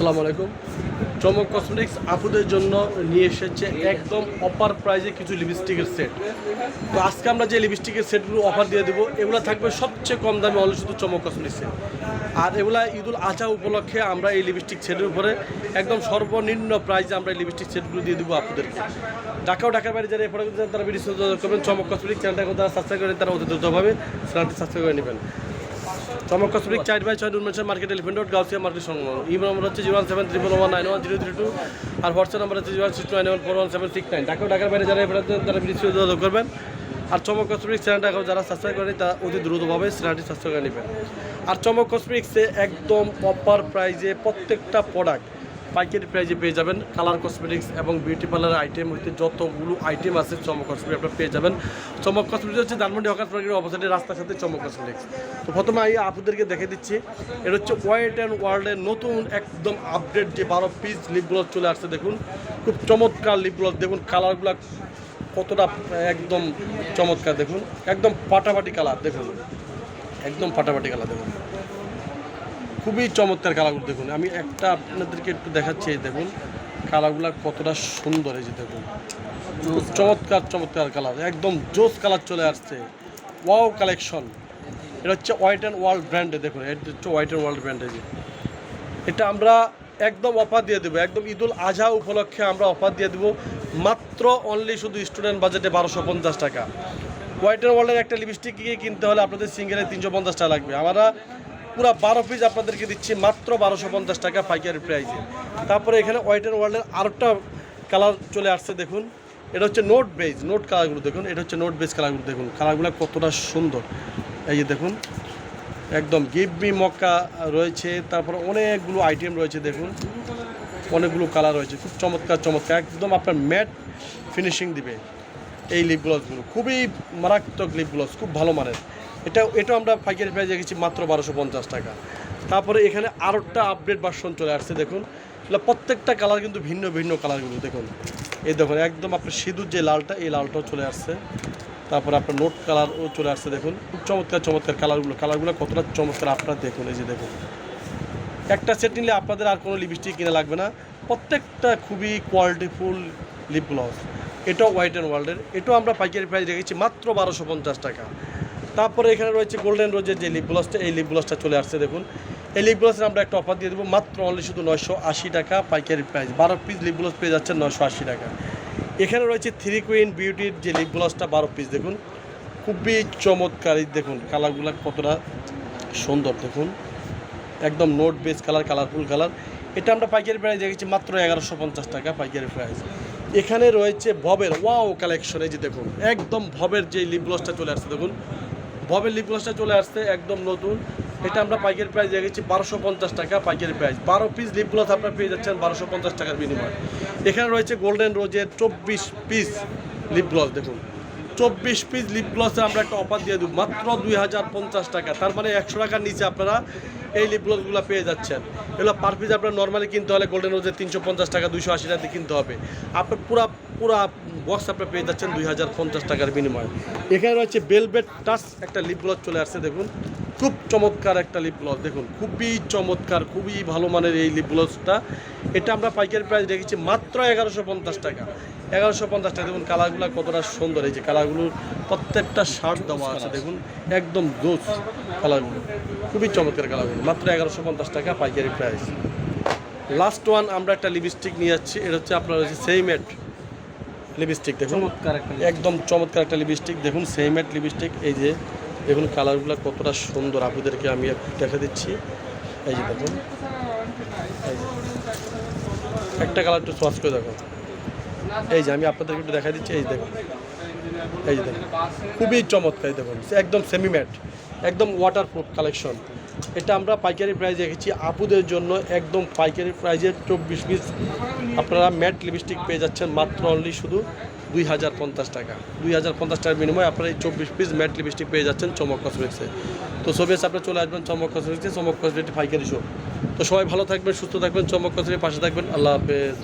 আসসালামু আলাইকুম। চমক কসমেটিক্স আপুদের জন্য নিয়ে এসেছে একদম অফার প্রাইজে কিছু লিপস্টিকের সেট তো আজকে আমরা যে লিপস্টিকের সেটগুলো অফার দিয়ে দেবো, এগুলো থাকবে সবচেয়ে কম দামে অনলি শুধু চমক কসমেটিক্সে আর এগুলা ঈদুল আজহা উপলক্ষে আমরা এই লিপস্টিক সেটের উপরে একদম সর্বনিম্ন প্রাইজে আমরা এই লিপস্টিক সেটগুলো দিয়ে দেবো আপুদেরকে। ঢাকা ও ঢাকার বাইরে যারা এরপরে তারা ভিডিও করবেন। চমক কসমেটিক চ্যানেলটা তারা সাবস্ক্রাইব করেন তারা অতি দ্রুতভাবে চ্যানেলটি সাবস্ক্রাইব করে নেবেন। চমক কসমিক চার বাই ছয় ডুনমেশন market elephant road Gausia market সংলগ্ন। ইমেল নম্বর হচ্ছে zero one seven triple one nine one zero zero two আর হোয়াটসঅ্যাপ নাম্বার হচ্ছে zero one six nine one four one seven six nine Dhaka ঢাকার বাইরে যারা এরপরে তারা বিদেশি যোগাযোগ করবেন। আর চমক কসমিক চ্যানেলটা এখন যারা সাবস্ক্রাইব করেন, তারা অতি দ্রুতভাবে চ্যানেলটি সাবস্ক্রাইব করে নেবেন। আর চমক কসমিক্সে একদম অপার প্রাইজে প্রত্যেকটা প্রোডাক্ট পাইকারি প্রাইজে পেয়ে যাবেন কালার কসমেটিক্স এবং বিউটি পার্লার আইটেম হইতে যতগুলো আইটেম আছে চমক কসমেটিক আপনারা পেয়ে যাবেন। চমক কসমেটিক্স হচ্ছে ধানমন্ডি হকার পার্কের অপোজিটে রাস্তার সাথে চমক কসমেটিক্স। তো প্রথমে আমি আপনাদেরকে দেখে দিচ্ছি, এটা হচ্ছে ওয়াইট অ্যান্ড ওয়ার্ল্ডের নতুন একদম আপডেট যে বারো পিস লিপগুলো চলে আসছে, দেখুন। খুব চমৎকার লিপগুলো দেখুন কালারগুলো কতটা একদম চমৎকার, দেখুন। একদম পাটাপাটি কালার, দেখুন। একদম ফাটাফাটি কালার, দেখুন। খুবই চমৎকার কালারগুলো দেখুন। আমি একটা আপনাদেরকে একটু দেখাচ্ছি এই দেখুন কালারগুলো কতটা সুন্দর এই যে দেখুন। চমৎকার চমৎকার কালার একদম জোস কালার চলে আসছে। Wow collection. এটা হচ্ছে হোয়াইট অ্যান্ড ওয়ার্ল্ড ব্র্যান্ডে দেখুন এটা হচ্ছে হোয়াইট অ্যান্ড ওয়ার্ল্ড ব্র্যান্ডে যে। এটা আমরা একদম অফার দিয়ে দেবো একদম ঈদুল আজহা উপলক্ষে আমরা অফার দিয়ে দেবো। মাত্র অনলি শুধু স্টুডেন্ট বাজেটে বারোশো পঞ্চাশ টাকা। হোয়াইট অ্যান্ড ওয়ার্ল্ডের একটা লিপস্টিক কিনতে হলে আপনাদের সিঙ্গেলে তিনশো পঞ্চাশ টাকা লাগবে। আমরা পুরো বারো পিস আপনাদেরকে দিচ্ছি মাত্র বারোশো পঞ্চাশ টাকা পাইকারি প্রাইসে তারপরে এখানে হোয়াইট অ্যান্ড ওয়ার্ল্ডের আরেকটা কালার চলে আসছে, দেখুন। এটা হচ্ছে নোট বেজ নোট কালারগুলো দেখুন। এটা হচ্ছে নোট বেজ কালারগুলো দেখুন। কালারগুলো কতটা সুন্দর। এই যে দেখুন, একদম গিভ মি মক্কা রয়েছে। তারপরে অনেকগুলো আইটেম রয়েছে, দেখুন। অনেকগুলো কালার রয়েছে। খুব চমৎকার চমৎকার। একদম আপনার ম্যাট ফিনিশিং দিবে এই লিপ গ্লসগুলো খুবই মারাত্মক লিপ গ্লস খুব ভালো মানের। এটা এটা আমরা পাইকারি প্রাইজে রেখেছি মাত্র বারোশো পঞ্চাশ টাকা। তারপরে এখানে আরেকটা আপডেট ভার্সন চলে আসছে, দেখুন। প্রত্যেকটা কালার কিন্তু ভিন্ন ভিন্ন কালারগুলো দেখুন। এই দেখুন, একদম আপনার সিঁদুর যে লালটা, এই লালটাও চলে আসছে। তারপরে আপনার নোট কালারও চলে আসছে, দেখুন। খুব চমৎকার চমৎকার কালারগুলো কালারগুলো কতটা চমৎকার, আপনারা দেখুন, এই যে দেখুন। একটা সেট নিলে আপনাদের আর কোনো লিপস্টিক কিনা লাগবে না। প্রত্যেকটা খুবই কোয়ালিটিফুল লিপ গ্লস এটাও হোয়াইট অ্যান্ড ওয়ার্ল্ডের এটাও আমরা পাইকারি প্রাইস রেখেছি মাত্র বারোশো পঞ্চাশ টাকা। তারপরে এখানে রয়েছে গোল্ডেন রোজের যে লিপ গ্লসটা এই লিপ গ্লসটা চলে আসছে দেখুন। এই লিপ গ্লসের আমরা একটা অফার দিয়ে দেবো, মাত্র অনলি শুধু নয়শো আশি টাকা, পাইকারি প্রাইস বারো পিস লিপ গ্লস পেয়ে যাচ্ছেন নয়শো আশি টাকা। এখানে রয়েছে থ্রি কুইন বিউটির যে লিপ গ্লসটা বারো পিস দেখুন। খুবই চমৎকার দেখুন কালারগুলো কতটা সুন্দর দেখুন। একদম note base colour colourful colour এটা আমরা পাইকারি প্রাইস দেখেছি মাত্র এগারোশো পঞ্চাশ টাকা পাইকারি প্রাইস এখানে রয়েছে ভবের ওয়াও কালেকশন এই যে দেখুন, একদম ভবের যে লিপ গ্লসটা চলে আসছে দেখুন। ভবের লিপ গ্লসটা চলে আসছে, একদম নতুন। এটা আমরা পাইকারি প্রাইস দেখেছি বারোশো পঞ্চাশ টাকা পাইকারি প্রাইস বারো পিস লিপ গ্লস আপনারা পেয়ে যাচ্ছেন বারোশো পঞ্চাশ টাকার বিনিময়ে। এখানে রয়েছে গোল্ডেন রোজের চব্বিশ পিস লিপ গ্লস দেখুন। চব্বিশ পিস লিপ গ্লসে আমরা একটা অফার দিয়ে দেবো, মাত্র দুই হাজার পঞ্চাশ টাকা। তার মানে একশো টাকার নিচে আপনারা এই লিপ গ্লসগুলো পেয়ে যাচ্ছেন। এগুলো পার পিস আপনার নর্মালি কিনতে হলে গোল্ডেন রোজের তিনশো পঞ্চাশ টাকা দুশো আশি টাকা কিনতে হবে। আপনার পুরা পুরা বক্স আপনার পেয়ে যাচ্ছেন দুই হাজার পঞ্চাশ টাকার বিনিময়ে। এখানে রয়েছে বেলবেট টাচ একটা লিপ গ্লস চলে আসছে, দেখুন। খুব চমৎকার একটা লিপ গ্লস দেখুন। খুবই চমৎকার, খুবই ভালো মানের এই লিপ গ্লসটা এটা আমরা পাইকারি প্রাইস রেখেছি মাত্র এগারোশো পঞ্চাশ টাকা। এগারোশো পঞ্চাশ টাকা, দেখুন কালারগুলো কতটা সুন্দর। এই যে কালারগুলোর প্রত্যেকটা শার্ট দেওয়া আছে, দেখুন। একদম দোষ কালারগুলো। খুবই চমৎকার কালারগুলো। মাত্র এগারোশো পঞ্চাশ টাকা পাইকারি প্রাইস লাস্ট ওয়ান আমরা একটা লিপস্টিক নিয়ে যাচ্ছি। এটা হচ্ছে আপনার হচ্ছে সেইমেট লিপস্টিক দেখুন। চমৎকার একদম চমৎকার একটা লিপস্টিক দেখুন সেইমেট লিপস্টিক এই যে দেখুন কালারগুলো কতটা সুন্দর। আপনাদেরকে আমি দেখা দিচ্ছি। এই যে দেখুন। একটা কালার একটু সোয়াচ করে দেখো। এই যে আমি আপনাদেরকে একটু দেখা দিচ্ছি। এই যে দেখুন। এই যে দেখুন। খুবই চমৎকার দেখুন। একদম সেমি ম্যাট একদম ওয়াটারপ্রুফ কালেকশন এটা আমরা পাইকারি প্রাইস রেখেছি আপুদের জন্য একদম পাইকারি প্রাইজে চব্বিশ পিস আপনারা ম্যাট লিপস্টিক পেয়ে যাচ্ছেন মাত্র অনলি শুধু দুই হাজার পঞ্চাশ টাকা। দুই হাজার পঞ্চাশ টাকার বিনিময়ে আপনারা এই চব্বিশ পিস ম্যাট লিপস্টিক পেয়ে যাচ্ছেন চমক কসমেটিক্সে তো সবে আপনারা চলে আসবেন চমক কসমেটিক্সে চমক কসমেটিক পাইকারি শো তো সবাই ভালো থাকবেন, সুস্থ থাকবেন, চমক কসমেটিক পাশে থাকবেন। আল্লাহ হাফেজ।